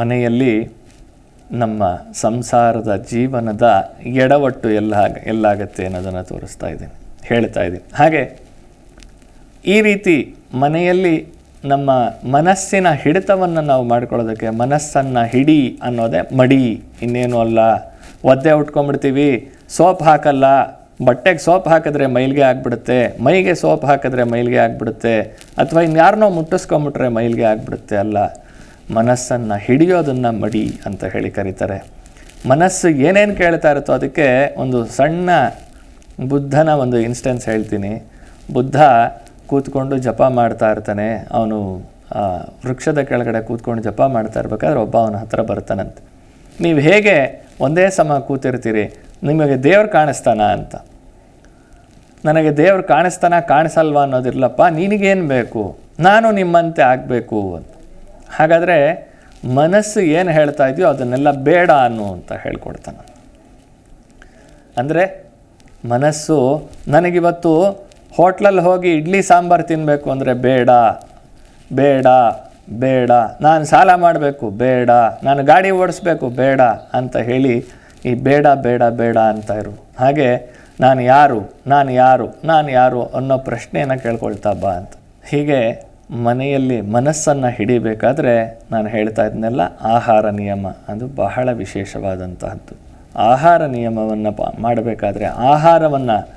ಮನೆಯಲ್ಲಿ ನಮ್ಮ ಸಂಸಾರದ ಜೀವನದ ಎಡವಟ್ಟು ಎಲ್ಲ ಎಲ್ಲಾಗತ್ತೆ ಅನ್ನೋದನ್ನು ತೋರಿಸ್ತಾ ಇದ್ದೀನಿ, ಹೇಳ್ತಾ ಇದ್ದೀನಿ. ಹಾಗೆ ಈ ರೀತಿ ಮನೆಯಲ್ಲಿ ನಮ್ಮ ಮನಸ್ಸಿನ ಹಿಡಿತವನ್ನು ನಾವು ಮಾಡ್ಕೊಳ್ಳೋದಕ್ಕೆ ಮನಸ್ಸನ್ನು ಹಿಡಿ ಅನ್ನೋದೇ ಮಡಿ. ಇನ್ನೇನು ಅಲ್ಲ, ಒದ್ದೆ ಉಟ್ಕೊಂಡ್ಬಿಡ್ತೀವಿ, ಸೋಪ್ ಹಾಕಲ್ಲ, ಬಟ್ಟೆಗೆ ಸೋಪ್ ಹಾಕಿದ್ರೆ ಮೈಲಿಗೆ ಆಗಿಬಿಡುತ್ತೆ, ಮೈಗೆ ಸೋಪ್ ಹಾಕಿದ್ರೆ ಮೈಲಿಗೆ ಆಗಿಬಿಡುತ್ತೆ, ಅಥವಾ ಇನ್ಯಾರನ್ನೋ ಮುಟ್ಟಿಸ್ಕೊಂಬಿಟ್ರೆ ಮೈಲಿಗೆ ಆಗ್ಬಿಡುತ್ತೆ ಅಲ್ಲ. ಮನಸ್ಸನ್ನು ಹಿಡಿಯೋದನ್ನು ಮಡಿ ಅಂತ ಹೇಳಿ ಕರೀತಾರೆ. ಮನಸ್ಸು ಏನೇನು ಕೇಳ್ತಾ ಇರುತ್ತೋ ಅದಕ್ಕೆ ಒಂದು ಸಣ್ಣ ಬುದ್ಧನ ಒಂದು ಇನ್ಸ್ಟೆನ್ಸ್ ಹೇಳ್ತೀನಿ. ಬುದ್ಧ ಕೂತ್ಕೊಂಡು ಜಪ ಮಾಡ್ತಾ ಇರ್ತಾನೆ. ಅವನು ವೃಕ್ಷದ ಕೆಳಗಡೆ ಕೂತ್ಕೊಂಡು ಜಪ ಮಾಡ್ತಾ ಇರ್ಬೇಕಾದ್ರೆ ಒಬ್ಬ ಅವನ ಹತ್ರ ಬರ್ತಾನಂತೆ. ನೀವು ಹೇಗೆ ಒಂದೇ ಸಮ ಕೂತಿರ್ತೀರಿ? ನಿಮಗೆ ದೇವ್ರು ಕಾಣಿಸ್ತಾನ ಅಂತ. ನನಗೆ ದೇವ್ರು ಕಾಣಿಸ್ತಾನ ಕಾಣಿಸಲ್ವಾ ಅನ್ನೋದಿರ್ಲಪ್ಪ, ನಿನಗೇನು ಬೇಕು? ನಾನು ನಿಮ್ಮಂತೆ ಆಗಬೇಕು ಅಂತ. ಹಾಗಾದರೆ ಮನಸ್ಸು ಏನು ಹೇಳ್ತಾ ಇದೆಯೋ ಅದನ್ನೆಲ್ಲ ಬೇಡ ಅನ್ನು ಅಂತ ಹೇಳ್ಕೊಡ್ತಾನೆ. ಅಂದರೆ ಮನಸ್ಸು ನನಗಿವತ್ತು ಹೋಟ್ಲಲ್ಲಿ ಹೋಗಿ ಇಡ್ಲಿ ಸಾಂಬಾರು ತಿನ್ನಬೇಕು ಅಂದರೆ ಬೇಡ ಬೇಡ ಬೇಡ, ನಾನು ಸಾಲ ಮಾಡಬೇಕು ಬೇಡ, ನಾನು ಗಾಡಿ ಓಡಿಸ್ಬೇಕು ಬೇಡ ಅಂತ ಹೇಳಿ ಈ ಬೇಡ ಬೇಡ ಬೇಡ ಅಂತ ಇರು. ಹಾಗೆ ನಾನು ಯಾರು ನಾನು ಯಾರು ನಾನು ಯಾರು ಅನ್ನೋ ಪ್ರಶ್ನೆಯನ್ನು ಕೇಳ್ಕೊಳ್ತಾ ಬಾ ಅಂತ. ಹೀಗೆ ಮನೆಯಲ್ಲಿ ಮನಸ್ಸನ್ನು ಹಿಡಿಬೇಕಾದ್ರೆ ನಾನು ಹೇಳ್ತಾ ಇದ್ದನೆಲ್ಲ ಆಹಾರ ನಿಯಮ. ಅದು ಬಹಳ ವಿಶೇಷವಾದಂತಹದ್ದು. ಆಹಾರ ನಿಯಮವನ್ನು ಮಾಡಬೇಕಾದ್ರೆ, ಆಹಾರವನ್ನು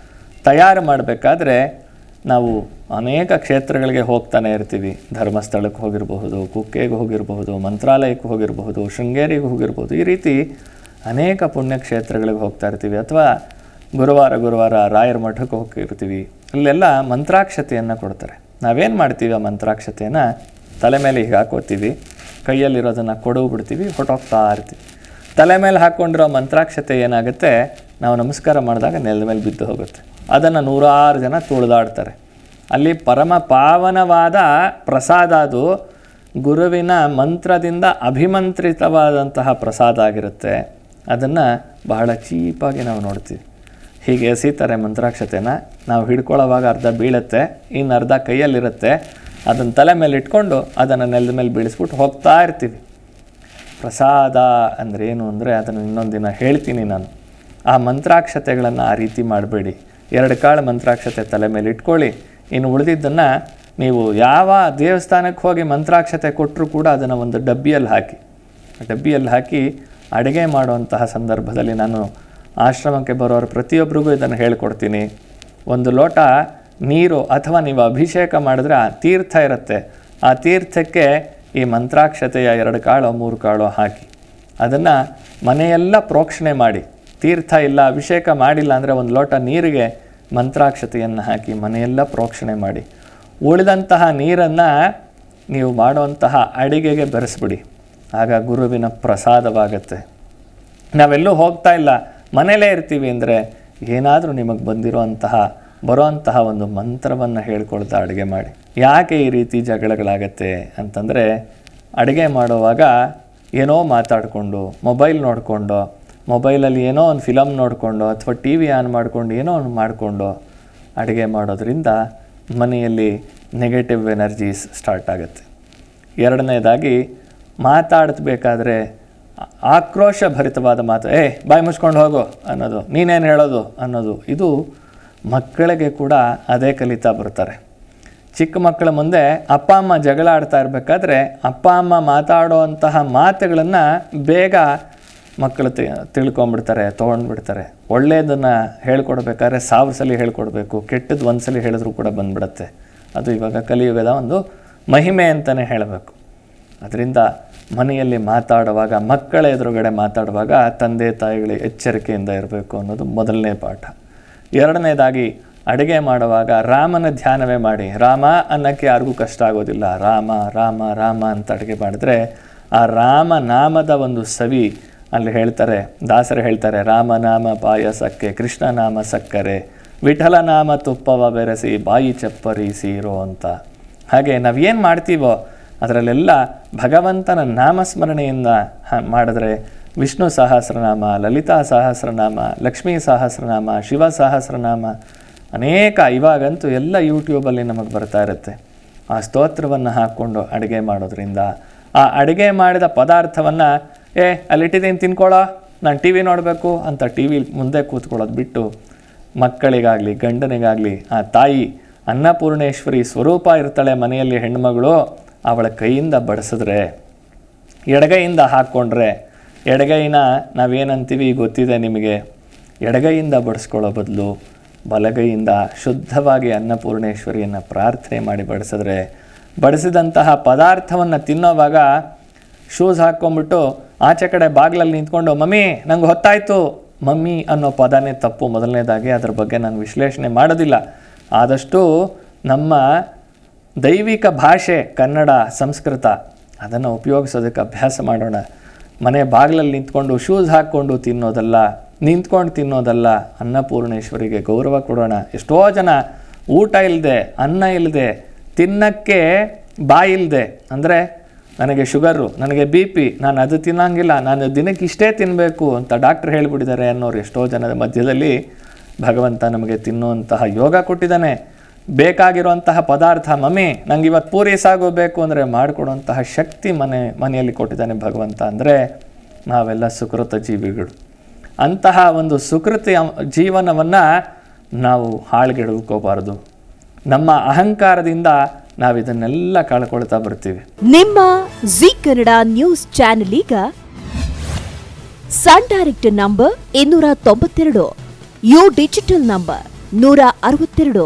ತಯಾರು ಮಾಡಬೇಕಾದ್ರೆ ನಾವು ಅನೇಕ ಕ್ಷೇತ್ರಗಳಿಗೆ ಹೋಗ್ತಾನೆ ಇರ್ತೀವಿ. ಧರ್ಮಸ್ಥಳಕ್ಕೆ ಹೋಗಿರಬಹುದು, ಕುಕ್ಕೆಗೆ ಹೋಗಿರಬಹುದು, ಮಂತ್ರಾಲಯಕ್ಕೆ ಹೋಗಿರಬಹುದು, ಶೃಂಗೇರಿಗೆ ಹೋಗಿರ್ಬೋದು ಈ ರೀತಿ ಅನೇಕ ಪುಣ್ಯಕ್ಷೇತ್ರಗಳಿಗೆ ಹೋಗ್ತಾ ಇರ್ತೀವಿ. ಅಥವಾ ಗುರುವಾರ ಗುರುವಾರ ರಾಯರ ಮಠಕ್ಕೆ ಹೋಗಿರ್ತೀವಿ ಅಲ್ಲೆಲ್ಲ ಮಂತ್ರಾಕ್ಷತೆಯನ್ನು ಕೊಡ್ತಾರೆ. ನಾವೇನು ಮಾಡ್ತೀವಿ ಆ ಮಂತ್ರಾಕ್ಷತೆಯನ್ನು ತಲೆ ಮೇಲೆ ಹೀಗೆ ಹಾಕೋತೀವಿ. ಕೈಯಲ್ಲಿರೋದನ್ನು ಕೊಡವು ಬಿಡ್ತೀವಿ ಹೊಟ್ಟೋಗ್ತಾ ಇರ್ತೀವಿ. ತಲೆ ಮೇಲೆ ಹಾಕ್ಕೊಂಡಿರೋ ಮಂತ್ರಾಕ್ಷತೆ ಏನಾಗುತ್ತೆ? ನಾವು ನಮಸ್ಕಾರ ಮಾಡಿದಾಗ ನೆಲದ ಮೇಲೆ ಬಿದ್ದು ಹೋಗುತ್ತೆ. ಅದನ್ನು ನೂರಾರು ಜನ ತುಳಿದಾಡ್ತಾರೆ. ಅಲ್ಲಿ ಪರಮ ಪಾವನವಾದ ಪ್ರಸಾದ ಅದು ಗುರುವಿನ ಮಂತ್ರದಿಂದ ಅಭಿಮಂತ್ರಿತವಾದಂತಹ ಪ್ರಸಾದ ಆಗಿರುತ್ತೆ. ಅದನ್ನು ಬಹಳ ಚೀಪಾಗಿ ನಾವು ನೋಡ್ತೀವಿ. ಹೀಗೆ ಎಸೀತಾರೆ ಮಂತ್ರಾಕ್ಷತೆನ ನಾವು ಹಿಡ್ಕೊಳ್ಳೋವಾಗ ಅರ್ಧ ಬೀಳುತ್ತೆ, ಇನ್ನು ಅರ್ಧ ಕೈಯಲ್ಲಿರುತ್ತೆ. ಅದನ್ನು ತಲೆ ಮೇಲೆ ಇಟ್ಕೊಂಡು ಅದನ್ನು ನೆಲದ ಮೇಲೆ ಬೀಳಿಸ್ಬಿಟ್ಟು ಹೋಗ್ತಾ ಇರ್ತೀವಿ. ಪ್ರಸಾದ ಅಂದರೆ ಏನು ಅಂದರೆ ಅದನ್ನು ಇನ್ನೊಂದು ದಿನ ಹೇಳ್ತೀನಿ ನಾನು. ಆ ಮಂತ್ರಾಕ್ಷತೆಗಳನ್ನು ಆ ರೀತಿ ಮಾಡಬೇಡಿ. ಎರಡು ಕಾಳು ಮಂತ್ರಾಕ್ಷತೆ ತಲೆ ಮೇಲೆ ಇಟ್ಕೊಳ್ಳಿ. ಇನ್ನು ಉಳಿದಿದ್ದನ್ನು ನೀವು ಯಾವ ದೇವಸ್ಥಾನಕ್ಕೆ ಹೋಗಿ ಮಂತ್ರಾಕ್ಷತೆ ಕೊಟ್ಟರೂ ಕೂಡ ಅದನ್ನು ಒಂದು ಡಬ್ಬಿಯಲ್ಲಿ ಹಾಕಿ. ಡಬ್ಬಿಯಲ್ಲಿ ಹಾಕಿ ಅಡುಗೆ ಮಾಡುವಂತಹ ಸಂದರ್ಭದಲ್ಲಿ ನಾನು ಆಶ್ರಮಕ್ಕೆ ಬರೋರು ಪ್ರತಿಯೊಬ್ಬರಿಗೂ ಇದನ್ನು ಹೇಳಿಕೊಡ್ತೀನಿ. ಒಂದು ಲೋಟ ನೀರು ಅಥವಾ ನೀವು ಅಭಿಷೇಕ ಮಾಡಿದ್ರೆ ಆ ತೀರ್ಥ ಇರುತ್ತೆ. ಆ ತೀರ್ಥಕ್ಕೆ ಈ ಮಂತ್ರಾಕ್ಷತೆಯ ಎರಡು ಕಾಳು, ಮೂರು ಕಾಳು ಹಾಕಿ. ಅದನ್ನು ಮನೆಯೆಲ್ಲ ಪ್ರೋಕ್ಷಣೆ ಮಾಡಿ. ತೀರ್ಥ ಇಲ್ಲ, ಅಭಿಷೇಕ ಮಾಡಿಲ್ಲ ಅಂದರೆ ಒಂದು ಲೋಟ ನೀರಿಗೆ ಮಂತ್ರಾಕ್ಷತೆಯನ್ನು ಹಾಕಿ ಮನೆಯೆಲ್ಲ ಪ್ರೋಕ್ಷಣೆ ಮಾಡಿ. ಉಳಿದಂತಹ ನೀರನ್ನು ನೀವು ಮಾಡುವಂತಹ ಅಡಿಗೆಗೆ ಬೆರೆಸ್ಬಿಡಿ. ಆಗ ಗುರುವಿನ ಪ್ರಸಾದವಾಗತ್ತೆ. ನಾವೆಲ್ಲೂ ಹೋಗ್ತಾ ಇಲ್ಲ. ಮನೇಲೇ ಇರ್ತೀವಿ ಅಂದರೆ ಏನಾದರೂ ನಿಮಗೆ ಬಂದಿರುವಂತಹ ಬರೋ ಅಂತಹ ಒಂದು ಮಂತ್ರವನ್ನು ಹೇಳ್ಕೊಳ್ತಾ ಅಡುಗೆ ಮಾಡಿ. ಯಾಕೆ ಈ ರೀತಿ ಜಗಳಗಳಾಗತ್ತೆ ಅಂತಂದರೆ, ಅಡುಗೆ ಮಾಡುವಾಗ ಏನೋ ಮಾತಾಡಿಕೊಂಡು, ಮೊಬೈಲ್ ನೋಡಿಕೊಂಡು, ಮೊಬೈಲಲ್ಲಿ ಏನೋ ಒಂದು ಫಿಲಮ್ ನೋಡಿಕೊಂಡು ಅಥವಾ ಟಿ ವಿ ಆನ್ ಮಾಡಿಕೊಂಡು ಏನೋ ಒಂದು ಮಾಡಿಕೊಂಡು ಅಡುಗೆ ಮಾಡೋದ್ರಿಂದ ಮನೆಯಲ್ಲಿ ನೆಗೆಟಿವ್ ಎನರ್ಜೀಸ್ ಸ್ಟಾರ್ಟ್ ಆಗುತ್ತೆ. ಎರಡನೇದಾಗಿ, ಮಾತಾಡ್ಬೇಕಾದ್ರೆ ಆಕ್ರೋಶ ಭರಿತವಾದ ಮಾತು, ಏ, ಬಾಯಿ ಮುಚ್ಕೊಂಡು ಹೋಗು ಅನ್ನೋದು, ನೀನೇನು ಹೇಳೋದು ಅನ್ನೋದು, ಇದು ಮಕ್ಕಳಿಗೆ ಕೂಡ ಅದೇ ಕಲಿತಾ ಬರ್ತಾರೆ ಚಿಕ್ಕ ಮಕ್ಕಳ ಮುಂದೆ ಅಪ್ಪ, ಅಮ್ಮ ಜಗಳ ಆಡ್ತಾ ಇರಬೇಕಾದ್ರೆ ಅಪ್ಪ, ಅಮ್ಮ ಮಾತಾಡುವಂತಹ ಮಾತುಗಳನ್ನು ಬೇಗ ಮಕ್ಕಳು ತಿ ತಿಳ್ಕೊಂಬಿಡ್ತಾರೆ ತೊಗೊಂಡ್ಬಿಡ್ತಾರೆ. ಒಳ್ಳೆಯದನ್ನು ಹೇಳ್ಕೊಡ್ಬೇಕಾದ್ರೆ ಸಾವಿರ ಸಲ ಹೇಳ್ಕೊಡ್ಬೇಕು, ಕೆಟ್ಟದ್ದು ಒಂದು ಸಲ ಹೇಳಿದ್ರು ಕೂಡ ಬಂದ್ಬಿಡುತ್ತೆ. ಅದು ಇವಾಗ ಕಲಿಯುಗದ ಒಂದು ಮಹಿಮೆ ಅಂತಲೇ ಹೇಳಬೇಕು. ಅದರಿಂದ ಮನೆಯಲ್ಲಿ ಮಾತಾಡುವಾಗ, ಮಕ್ಕಳ ಎದುರುಗಡೆ ಮಾತಾಡುವಾಗ ತಂದೆ, ತಾಯಿಗಳು ಎಚ್ಚರಿಕೆಯಿಂದ ಇರಬೇಕು ಅನ್ನೋದು ಮೊದಲನೇ ಪಾಠ. ಎರಡನೇದಾಗಿ, ಅಡುಗೆ ಮಾಡುವಾಗ ರಾಮನ ಧ್ಯಾನವೇ ಮಾಡಿ. ರಾಮ ಅನ್ನೋಕ್ಕೆ ಯಾರಿಗೂ ಕಷ್ಟ ಆಗೋದಿಲ್ಲ. ರಾಮ ರಾಮ ರಾಮ ಅಂತ ಅಡುಗೆ ಮಾಡಿದ್ರೆ ಆ ರಾಮ ನಾಮದ ಒಂದು ಸವಿ ಅಲ್ಲಿ ಹೇಳ್ತಾರೆ, ದಾಸರು ಹೇಳ್ತಾರೆ ರಾಮನಾಮ ಪಾಯಸಕ್ಕೆ ಕೃಷ್ಣನಾಮ ಸಕ್ಕರೆ, ವಿಠಲ ನಾಮ ತುಪ್ಪವ ಬೆರೆಸಿ, ಬಾಯಿ ಚಪ್ಪರಿಸಿರೋ ಅಂತ. ಹಾಗೆ ನಾವೇನು ಮಾಡ್ತೀವೋ ಅದರಲ್ಲೆಲ್ಲ ಭಗವಂತನ ನಾಮಸ್ಮರಣೆಯಿಂದ ಹ- ಮಾಡಿದ್ರೆ ವಿಷ್ಣು ಸಹಸ್ರನಾಮ, ಲಲಿತಾ ಸಹಸ್ರನಾಮ, ಲಕ್ಷ್ಮೀ ಸಹಸ್ರನಾಮ, ಶಿವ ಸಹಸ್ರನಾಮ, ಅನೇಕ ಇವಾಗಂತೂ ಎಲ್ಲ ಯೂಟ್ಯೂಬಲ್ಲಿ ನಮಗೆ ಬರ್ತಾ ಇರುತ್ತೆ. ಆ ಸ್ತೋತ್ರವನ್ನು ಹಾಕ್ಕೊಂಡು ಅಡುಗೆ ಮಾಡೋದ್ರಿಂದ. ಆ ಅಡುಗೆ ಮಾಡಿದ ಪದಾರ್ಥವನ್ನು, ಏ, ಅಲ್ಲಿಟ್ಟಿದ್ದೀನಿ ತಿನ್ಕೊಳ್ಳೋ ನಾನು ಟಿ ವಿ ನೋಡಬೇಕು ಅಂತ ಟಿ ವಿ ಮುಂದೆ ಕೂತ್ಕೊಳ್ಳೋದು ಬಿಟ್ಟು ಮಕ್ಕಳಿಗಾಗಲಿ, ಗಂಡನಿಗಾಗಲಿ, ಆ ತಾಯಿ ಅನ್ನಪೂರ್ಣೇಶ್ವರಿ ಸ್ವರೂಪ ಇರ್ತಾಳೆ ಮನೆಯಲ್ಲಿ ಹೆಣ್ಮಗಳು ಅವಳ ಕೈಯಿಂದ ಬಡಿಸಿದ್ರೆ, ಎಡಗೈಯಿಂದ ಹಾಕ್ಕೊಂಡ್ರೆ ಎಡಗೈನ ನಾವೇನಂತೀವಿ ಗೊತ್ತಿದೆ ನಿಮಗೆ? ಎಡಗೈಯಿಂದ ಬಡಿಸ್ಕೊಳ್ಳೋ ಬದಲು ಬಲಗೈಯಿಂದ ಶುದ್ಧವಾಗಿ ಅನ್ನಪೂರ್ಣೇಶ್ವರಿಯನ್ನು ಪ್ರಾರ್ಥನೆ ಮಾಡಿ ಬಡಿಸಿದ್ರೆ, ಬಡಿಸಿದಂತಹ ಪದಾರ್ಥವನ್ನು ತಿನ್ನೋವಾಗ ಶೂಸ್ ಹಾಕ್ಕೊಂಬಿಟ್ಟು ಆಚೆ ಕಡೆ ಬಾಗಿಲಲ್ಲಿ ನಿಂತ್ಕೊಂಡು, ಮಮ್ಮಿ, ನಂಗೆ ಹೊತ್ತಾಯಿತು. ಮಮ್ಮಿ ಅನ್ನೋ ಪದನೇ ತಪ್ಪು. ಮೊದಲನೇದಾಗಿ ಅದ್ರ ಬಗ್ಗೆ ನಾನು ವಿಶ್ಲೇಷಣೆ ಮಾಡೋದಿಲ್ಲ. ಆದಷ್ಟು ನಮ್ಮ ದೈವಿಕ ಭಾಷೆ, ಕನ್ನಡ, ಸಂಸ್ಕೃತ, ಅದನ್ನು ಉಪಯೋಗಿಸೋದಕ್ಕೆ ಅಭ್ಯಾಸ ಮಾಡೋಣ. ಮನೆ ಬಾಗಿಲಲ್ಲಿ ನಿಂತ್ಕೊಂಡು ಶೂಸ್ ಹಾಕ್ಕೊಂಡು ತಿನ್ನೋದಲ್ಲ, ನಿಂತ್ಕೊಂಡು ತಿನ್ನೋದಲ್ಲ, ಅನ್ನಪೂರ್ಣೇಶ್ವರಿಗೆ ಗೌರವ ಕೊಡೋಣ. ಎಷ್ಟೋ ಜನ ಊಟ ಇಲ್ಲದೆ ಅನ್ನ ಇಲ್ಲದೆ ತಿನ್ನಕ್ಕೆ ಬಾಯಿಲ್ಲದೆ ಅಂದರೆ ನನಗೆ ಶುಗರು, ನನಗೆ ಬಿ ಪಿ, ನಾನು ಅದು ತಿನ್ನಂಗಿಲ್ಲ, ನಾನು ದಿನಕ್ಕೆ ಇಷ್ಟೇ ತಿನ್ನಬೇಕು ಅಂತ ಡಾಕ್ಟ್ರ್ ಹೇಳಿಬಿಟ್ಟಿದ್ದಾರೆ ಅನ್ನೋರು ಎಷ್ಟೋ ಜನದ ಮಧ್ಯದಲ್ಲಿ ಭಗವಂತ ನಮಗೆ ತಿನ್ನುವಂತಹ ಯೋಗ ಕೊಟ್ಟಿದ್ದಾನೆ. ಬೇಕಾಗಿರುವಂತಹ ಪದಾರ್ಥ ಮಮ್ಮಿ ನಂಗೆ ಇವತ್ತು ಪೂರಿ ಸಾಗೋಬೇಕು ಅಂದರೆ ಮಾಡಿಕೊಡುವಂತಹ ಶಕ್ತಿ ಮನೆ, ಮನೆಯಲ್ಲಿ ಕೊಟ್ಟಿದ್ದಾನೆ ಭಗವಂತ ಅಂದರೆ ನಾವೆಲ್ಲ ಸುಕೃತ ಜೀವಿಗಳು. ಅಂತಹ ಒಂದು ಸುಕೃತಿ ಜೀವನವನ್ನು ನಾವು ಹಾಳುಗೆಡುಕೋಬಾರದು ನಮ್ಮ ಅಹಂಕಾರದಿಂದ ನಾವು ಇದನ್ನೆಲ್ಲ ಕಳ್ಕೊಳ್ತಾ ಬರ್ತೀವಿ. ನಿಮ್ಮ ಜಿ ಕನ್ನಡ ನ್ಯೂಸ್ ಚಾನೆಲ್ ಈಗ ಸನ್ ಡೈರೆಕ್ಟ್ ನಂಬರ್ ಇನ್ನೂರ ತೊಂಬತ್ತೆರಡು, ಯು ಡಿಜಿಟಲ್ ನಂಬರ್ ನೂರ ಅರವತ್ತೆರಡು.